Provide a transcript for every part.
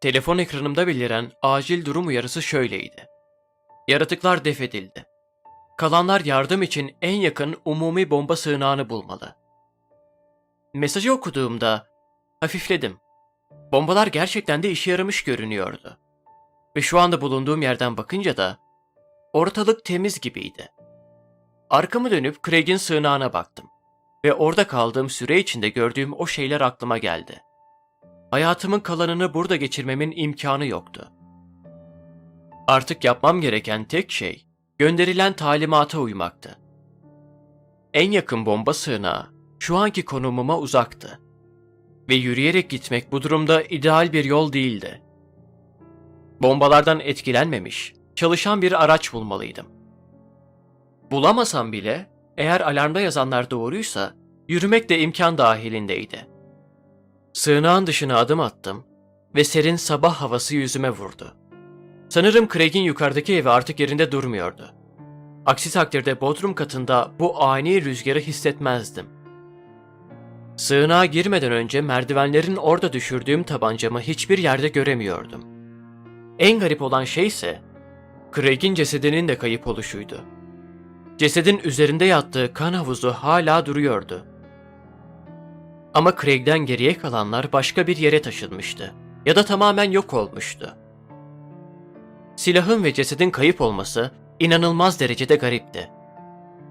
Telefon ekranımda beliren acil durum uyarısı şöyleydi. Yaratıklar def edildi. Kalanlar yardım için en yakın umumi bomba sığınağını bulmalı. Mesajı okuduğumda hafifledim. Bombalar gerçekten de işe yaramış görünüyordu. Ve şu anda bulunduğum yerden bakınca da ortalık temiz gibiydi. Arkamı dönüp Craig'in sığınağına baktım ve orada kaldığım süre içinde gördüğüm o şeyler aklıma geldi. Hayatımın kalanını burada geçirmemin imkanı yoktu. Artık yapmam gereken tek şey gönderilen talimata uymaktı. En yakın bomba sığınağı şu anki konumuma uzaktı. Ve yürüyerek gitmek bu durumda ideal bir yol değildi. Bombalardan etkilenmemiş, çalışan bir araç bulmalıydım. Bulamasam bile eğer alarmda yazanlar doğruysa yürümek de imkan dahilindeydi. Sığınağın dışına adım attım ve serin sabah havası yüzüme vurdu. Sanırım Craig'in yukarıdaki evi artık yerinde durmuyordu. Aksi takdirde bodrum katında bu ani rüzgarı hissetmezdim. Sığınağa girmeden önce merdivenlerin orada düşürdüğüm tabancamı hiçbir yerde göremiyordum. En garip olan şey ise Craig'in cesedinin de kayıp oluşuydu. Cesedin üzerinde yattığı kan havuzu hala duruyordu. Ama Craig'den geriye kalanlar başka bir yere taşınmıştı ya da tamamen yok olmuştu. Silahın ve cesedin kayıp olması inanılmaz derecede garipti.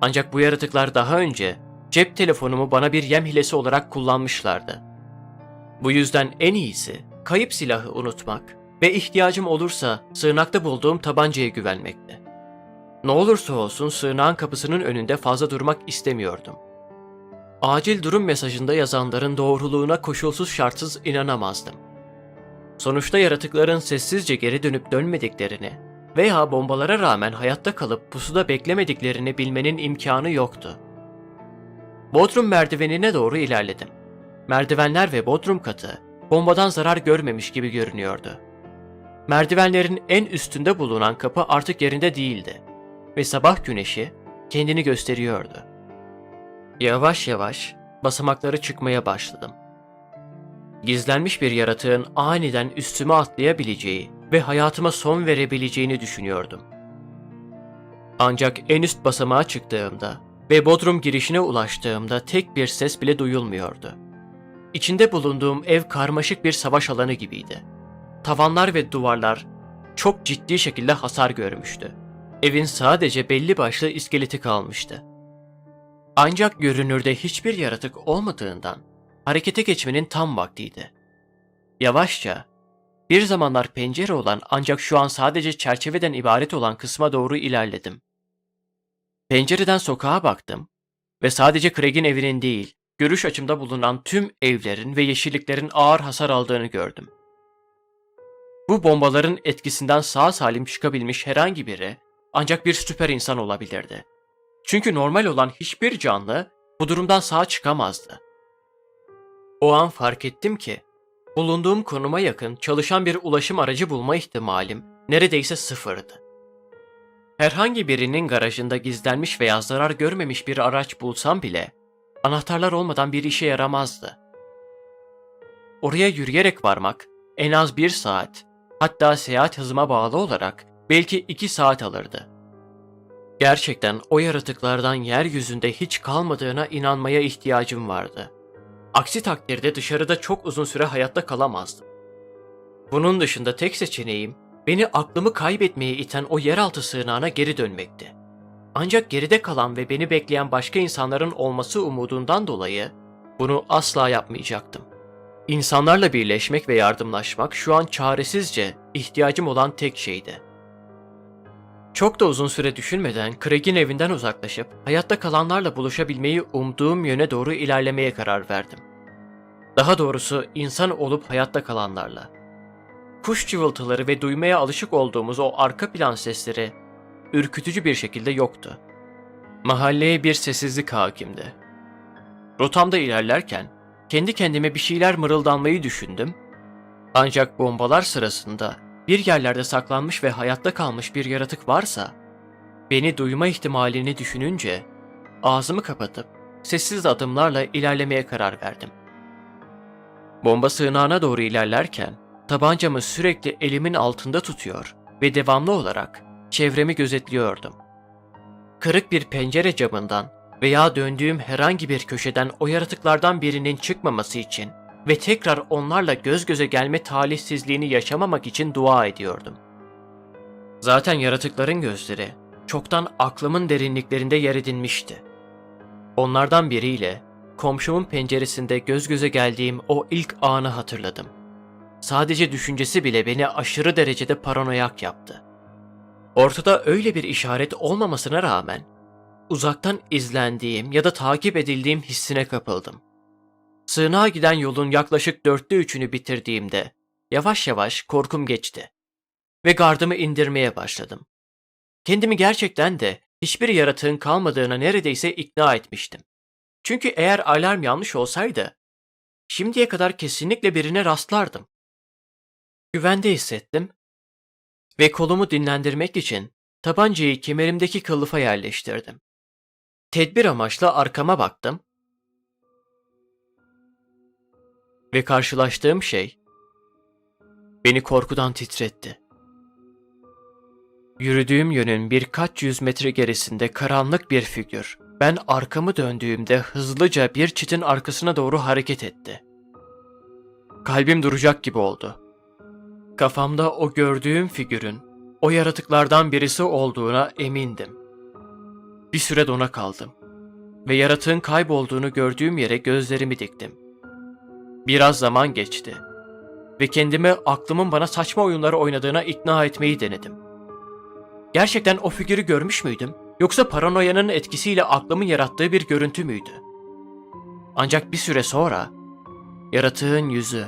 Ancak bu yaratıklar daha önce cep telefonumu bana bir yem hilesi olarak kullanmışlardı. Bu yüzden en iyisi kayıp silahı unutmak ve ihtiyacım olursa sığınakta bulduğum tabancaya güvenmekti. Ne olursa olsun sığınağın kapısının önünde fazla durmak istemiyordum. Acil durum mesajında yazanların doğruluğuna koşulsuz şartsız inanamazdım. Sonuçta yaratıkların sessizce geri dönüp dönmediklerini veya bombalara rağmen hayatta kalıp pusuda beklemediklerini bilmenin imkanı yoktu. Bodrum merdivenine doğru ilerledim. Merdivenler ve bodrum katı bombadan zarar görmemiş gibi görünüyordu. Merdivenlerin en üstünde bulunan kapı artık yerinde değildi ve sabah güneşi kendini gösteriyordu. Yavaş yavaş basamakları çıkmaya başladım. Gizlenmiş bir yaratığın aniden üstüme atlayabileceği ve hayatıma son verebileceğini düşünüyordum. Ancak en üst basamağa çıktığımda ve bodrum girişine ulaştığımda tek bir ses bile duyulmuyordu. İçinde bulunduğum ev karmaşık bir savaş alanı gibiydi. Tavanlar ve duvarlar çok ciddi şekilde hasar görmüştü. Evin sadece belli başlı iskeleti kalmıştı. Ancak görünürde hiçbir yaratık olmadığından harekete geçmenin tam vaktiydi. Yavaşça, bir zamanlar pencere olan ancak şu an sadece çerçeveden ibaret olan kısma doğru ilerledim. Pencereden sokağa baktım ve sadece Craig'in evinin değil, görüş açımda bulunan tüm evlerin ve yeşilliklerin ağır hasar aldığını gördüm. Bu bombaların etkisinden sağ salim çıkabilmiş herhangi biri ancak bir süper insan olabilirdi. Çünkü normal olan hiçbir canlı bu durumdan sağ çıkamazdı. O an fark ettim ki bulunduğum konuma yakın çalışan bir ulaşım aracı bulma ihtimalim neredeyse sıfırdı. Herhangi birinin garajında gizlenmiş veya zarar görmemiş bir araç bulsam bile anahtarlar olmadan bir işe yaramazdı. Oraya yürüyerek varmak en az bir saat, hatta seyahat hızıma bağlı olarak belki iki saat alırdı. Gerçekten o yaratıklardan yeryüzünde hiç kalmadığına inanmaya ihtiyacım vardı. Aksi takdirde dışarıda çok uzun süre hayatta kalamazdım. Bunun dışında tek seçeneğim beni aklımı kaybetmeye iten o yeraltı sığınağına geri dönmekti. Ancak geride kalan ve beni bekleyen başka insanların olması umudundan dolayı bunu asla yapmayacaktım. İnsanlarla birleşmek ve yardımlaşmak şu an çaresizce ihtiyacım olan tek şeydi. Çok da uzun süre düşünmeden Craig'in evinden uzaklaşıp hayatta kalanlarla buluşabilmeyi umduğum yöne doğru ilerlemeye karar verdim. Daha doğrusu insan olup hayatta kalanlarla. Kuş cıvıltıları ve duymaya alışık olduğumuz o arka plan sesleri ürkütücü bir şekilde yoktu. Mahalleye bir sessizlik hakimdi. Rotamda ilerlerken kendi kendime bir şeyler mırıldanmayı düşündüm. Ancak bombalar sırasında bir yerlerde saklanmış ve hayatta kalmış bir yaratık varsa, beni duyma ihtimalini düşününce ağzımı kapatıp sessiz adımlarla ilerlemeye karar verdim. Bomba sığınağına doğru ilerlerken tabancamı sürekli elimin altında tutuyor ve devamlı olarak çevremi gözetliyordum. Kırık bir pencere camından veya döndüğüm herhangi bir köşeden o yaratıklardan birinin çıkmaması için ve tekrar onlarla göz göze gelme talihsizliğini yaşamamak için dua ediyordum. Zaten yaratıkların gözleri çoktan aklımın derinliklerinde yer edinmişti. Onlardan biriyle komşumun penceresinde göz göze geldiğim o ilk anı hatırladım. Sadece düşüncesi bile beni aşırı derecede paranoyak yaptı. Ortada öyle bir işaret olmamasına rağmen uzaktan izlendiğim ya da takip edildiğim hissine kapıldım. Sığınağa giden yolun yaklaşık dörtte üçünü bitirdiğimde yavaş yavaş korkum geçti ve gardımı indirmeye başladım. Kendimi gerçekten de hiçbir yaratığın kalmadığına neredeyse ikna etmiştim. Çünkü eğer alarm yanlış olsaydı, şimdiye kadar kesinlikle birine rastlardım. Güvende hissettim ve kolumu dinlendirmek için tabancayı kemerimdeki kılıfa yerleştirdim. Tedbir amaçlı arkama baktım ve karşılaştığım şey beni korkudan titretti. Yürüdüğüm yönün birkaç yüz metre gerisinde karanlık bir figür. Ben arkamı döndüğümde hızlıca bir çitin arkasına doğru hareket etti. Kalbim duracak gibi oldu. Kafamda o gördüğüm figürün o yaratıklardan birisi olduğuna emindim. Bir süre dona kaldım ve yaratığın kaybolduğunu gördüğüm yere gözlerimi diktim. Biraz zaman geçti ve kendimi aklımın bana saçma oyunları oynadığına ikna etmeyi denedim. Gerçekten o figürü görmüş müydüm? Yoksa paranoyanın etkisiyle aklımın yarattığı bir görüntü müydü? Ancak bir süre sonra yaratığın yüzü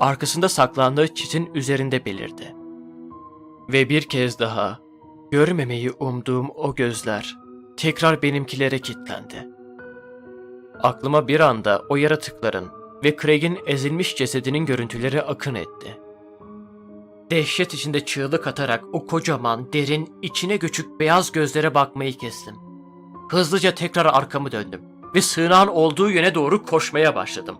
arkasında saklandığı çitin üzerinde belirdi. Ve bir kez daha görmemeyi umduğum o gözler tekrar benimkilere kilitlendi. Aklıma bir anda o yaratıkların ve Craig'in ezilmiş cesedinin görüntüleri akın etti. Dehşet içinde çığlık atarak o kocaman, derin, içine göçük beyaz gözlere bakmayı kestim. Hızlıca tekrar arkamı döndüm ve sığınağın olduğu yöne doğru koşmaya başladım.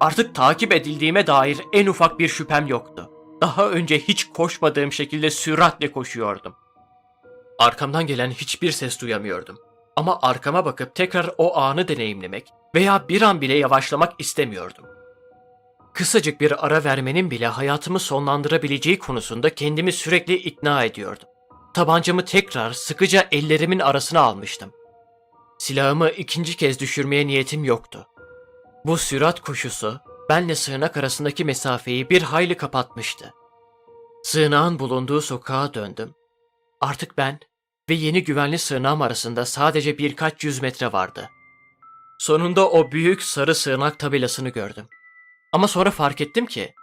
Artık takip edildiğime dair en ufak bir şüphem yoktu. Daha önce hiç koşmadığım şekilde süratle koşuyordum. Arkamdan gelen hiçbir ses duyamıyordum. Ama arkama bakıp tekrar o anı deneyimlemek veya bir an bile yavaşlamak istemiyordum. Kısacık bir ara vermenin bile hayatımı sonlandırabileceği konusunda kendimi sürekli ikna ediyordum. Tabancamı tekrar sıkıca ellerimin arasına almıştım. Silahımı ikinci kez düşürmeye niyetim yoktu. Bu sürat koşusu benle sığınak arasındaki mesafeyi bir hayli kapatmıştı. Sığınağın bulunduğu sokağa döndüm. Artık ben ve yeni güvenli sığınağım arasında sadece birkaç yüz metre vardı. Sonunda o büyük sarı sığınak tabelasını gördüm. Ama sonra fark ettim ki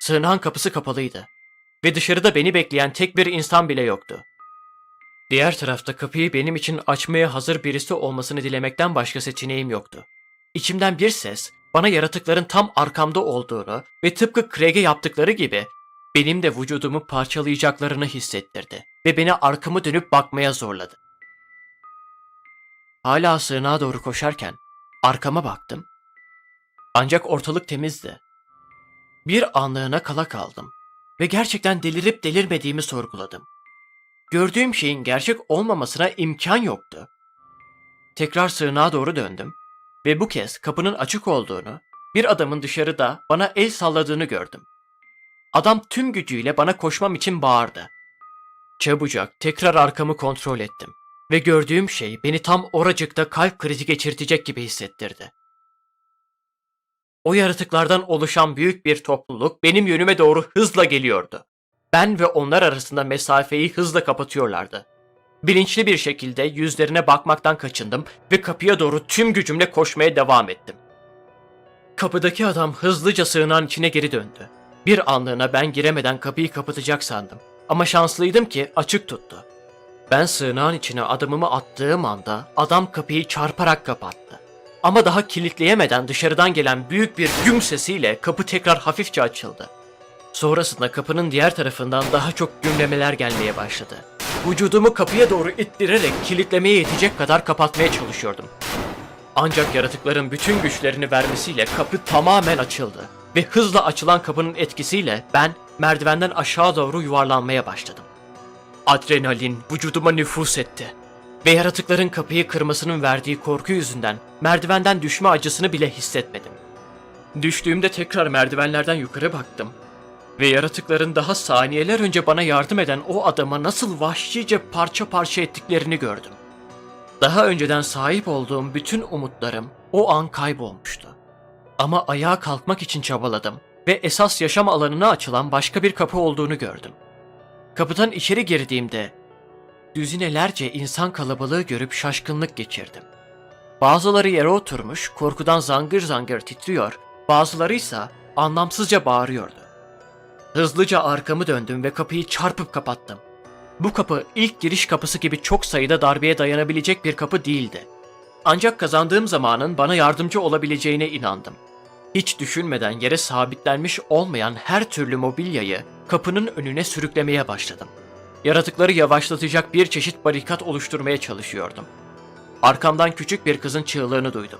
sığınağın kapısı kapalıydı ve dışarıda beni bekleyen tek bir insan bile yoktu. Diğer tarafta kapıyı benim için açmaya hazır birisi olmasını dilemekten başka seçeneğim yoktu. İçimden bir ses bana yaratıkların tam arkamda olduğunu ve tıpkı Craig'e yaptıkları gibi benim de vücudumu parçalayacaklarını hissettirdi ve beni arkamı dönüp bakmaya zorladı. Hala sığınağa doğru koşarken arkama baktım. Ancak ortalık temizdi. Bir anlığına kala kaldım ve gerçekten delirip delirmediğimi sorguladım. Gördüğüm şeyin gerçek olmamasına imkan yoktu. Tekrar sığınağa doğru döndüm ve bu kez kapının açık olduğunu, bir adamın dışarıda bana el salladığını gördüm. Adam tüm gücüyle bana koşmam için bağırdı. Çabucak tekrar arkamı kontrol ettim ve gördüğüm şey beni tam oracıkta kalp krizi geçirtecek gibi hissettirdi. O yaratıklardan oluşan büyük bir topluluk benim yönüme doğru hızla geliyordu. Ben ve onlar arasında mesafeyi hızla kapatıyorlardı. Bilinçli bir şekilde yüzlerine bakmaktan kaçındım ve kapıya doğru tüm gücümle koşmaya devam ettim. Kapıdaki adam hızlıca sığınağın içine geri döndü. Bir anlığına ben giremeden kapıyı kapatacak sandım. Ama şanslıydım ki açık tuttu. Ben sığınağın içine adımımı attığım anda adam kapıyı çarparak kapattı. Ama daha kilitleyemeden dışarıdan gelen büyük bir güm sesiyle kapı tekrar hafifçe açıldı. Sonrasında kapının diğer tarafından daha çok gümlemeler gelmeye başladı. Vücudumu kapıya doğru ittirerek kilitlemeye yetecek kadar kapatmaya çalışıyordum. Ancak yaratıkların bütün güçlerini vermesiyle kapı tamamen açıldı ve hızla açılan kapının etkisiyle ben merdivenden aşağı doğru yuvarlanmaya başladım. Adrenalin vücuduma nüfus etti. Ve yaratıkların kapıyı kırmasının verdiği korku yüzünden merdivenden düşme acısını bile hissetmedim. Düştüğümde tekrar merdivenlerden yukarı baktım. Ve yaratıkların daha saniyeler önce bana yardım eden o adama nasıl vahşice parça parça ettiklerini gördüm. Daha önceden sahip olduğum bütün umutlarım o an kaybolmuştu. Ama ayağa kalkmak için çabaladım ve esas yaşam alanına açılan başka bir kapı olduğunu gördüm. Kapıdan içeri girdiğimde düzinelerce insan kalabalığı görüp şaşkınlık geçirdim. Bazıları yere oturmuş, korkudan zangır zangır titriyor, bazıları ise anlamsızca bağırıyordu. Hızlıca arkamı döndüm ve kapıyı çarpıp kapattım. Bu kapı ilk giriş kapısı gibi çok sayıda darbeye dayanabilecek bir kapı değildi. Ancak kazandığım zamanın bana yardımcı olabileceğine inandım. Hiç düşünmeden yere sabitlenmiş olmayan her türlü mobilyayı kapının önüne sürüklemeye başladım. Yaratıkları yavaşlatacak bir çeşit barikat oluşturmaya çalışıyordum. Arkamdan küçük bir kızın çığlığını duydum.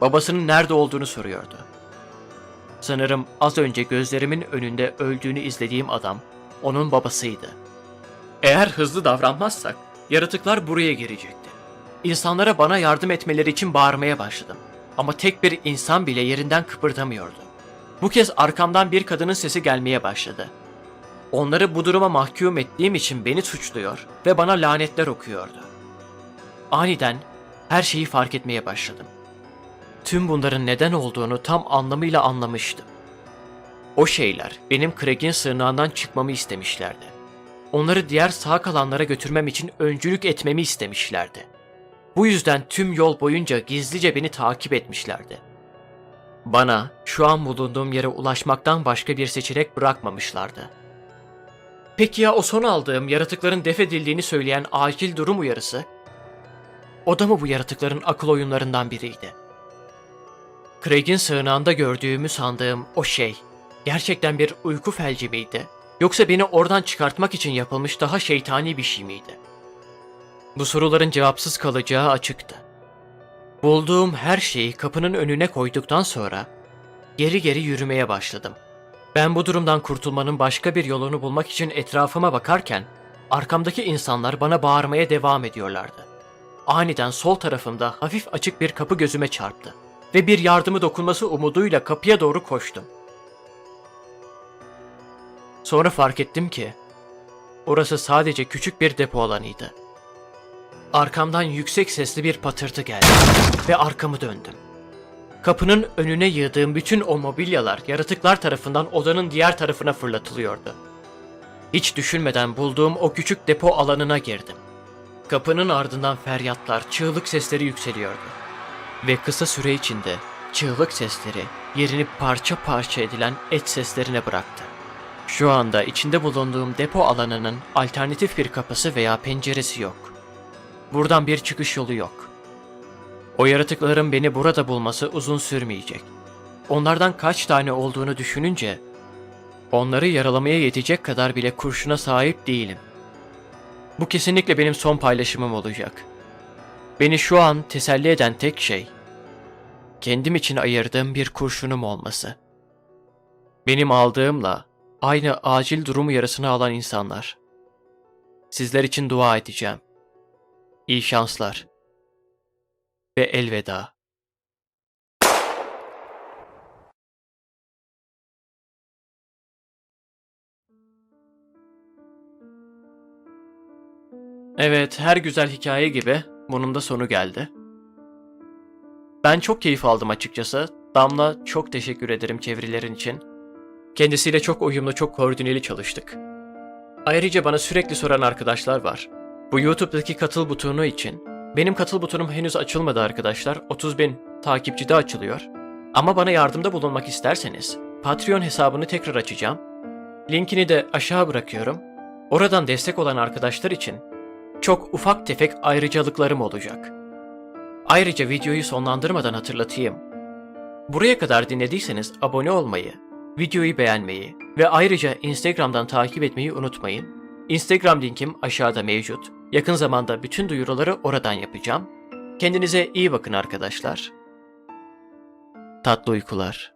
Babasının nerede olduğunu soruyordu. Sanırım az önce gözlerimin önünde öldüğünü izlediğim adam onun babasıydı. Eğer hızlı davranmazsak yaratıklar buraya girecekti. İnsanlara bana yardım etmeleri için bağırmaya başladım. Ama tek bir insan bile yerinden kıpırdamıyordu. Bu kez arkamdan bir kadının sesi gelmeye başladı. Onları bu duruma mahkum ettiğim için beni suçluyor ve bana lanetler okuyordu. Aniden her şeyi fark etmeye başladım. Tüm bunların neden olduğunu tam anlamıyla anlamıştım. O şeyler benim Craig'in sığınağından çıkmamı istemişlerdi. Onları diğer sağ kalanlara götürmem için öncülük etmemi istemişlerdi. Bu yüzden tüm yol boyunca gizlice beni takip etmişlerdi. Bana şu an bulunduğum yere ulaşmaktan başka bir seçenek bırakmamışlardı. Peki ya o son aldığım yaratıkların def edildiğini söyleyen acil durum uyarısı? O da mı bu yaratıkların akıl oyunlarından biriydi? Craig'in sığınağında gördüğümü sandığım o şey gerçekten bir uyku felci miydi? Yoksa beni oradan çıkartmak için yapılmış daha şeytani bir şey miydi? Bu soruların cevapsız kalacağı açıktı. Bulduğum her şeyi kapının önüne koyduktan sonra geri geri yürümeye başladım. Ben bu durumdan kurtulmanın başka bir yolunu bulmak için etrafıma bakarken arkamdaki insanlar bana bağırmaya devam ediyorlardı. Aniden sol tarafımda hafif açık bir kapı gözüme çarptı ve bir yardımı dokunması umuduyla kapıya doğru koştum. Sonra fark ettim ki orası sadece küçük bir depo alanıydı. Arkamdan yüksek sesli bir patırtı geldi ve arkamı döndüm. Kapının önüne yığdığım bütün o mobilyalar yaratıklar tarafından odanın diğer tarafına fırlatılıyordu. Hiç düşünmeden bulduğum o küçük depo alanına girdim. Kapının ardından feryatlar, çığlık sesleri yükseliyordu. Ve kısa süre içinde çığlık sesleri yerini parça parça edilen et seslerine bıraktı. Şu anda içinde bulunduğum depo alanının alternatif bir kapısı veya penceresi yok. Buradan bir çıkış yolu yok. O yaratıkların beni burada bulması uzun sürmeyecek. Onlardan kaç tane olduğunu düşününce onları yaralamaya yetecek kadar bile kurşuna sahip değilim. Bu kesinlikle benim son paylaşımım olacak. Beni şu an teselli eden tek şey kendim için ayırdığım bir kurşunum olması. Benim aldığımla aynı acil durum yarısını alan insanlar. Sizler için dua edeceğim. İyi şanslar. Ve elveda. Evet, her güzel hikaye gibi bunun da sonu geldi. Ben çok keyif aldım açıkçası. Damla çok teşekkür ederim çevirilerin için. Kendisiyle çok uyumlu, çok koordineli çalıştık. Ayrıca bana sürekli soran arkadaşlar var. Bu YouTube'daki katıl butonu için. Benim katıl butonum henüz açılmadı arkadaşlar. 30 bin takipçide açılıyor. Ama bana yardımda bulunmak isterseniz Patreon hesabını tekrar açacağım. Linkini de aşağı bırakıyorum. Oradan destek olan arkadaşlar için çok ufak tefek ayrıcalıklarım olacak. Ayrıca videoyu sonlandırmadan hatırlatayım. Buraya kadar dinlediyseniz abone olmayı, videoyu beğenmeyi ve ayrıca Instagram'dan takip etmeyi unutmayın. Instagram linkim aşağıda mevcut. Yakın zamanda bütün duyuruları oradan yapacağım. Kendinize iyi bakın arkadaşlar. Tatlı uykular.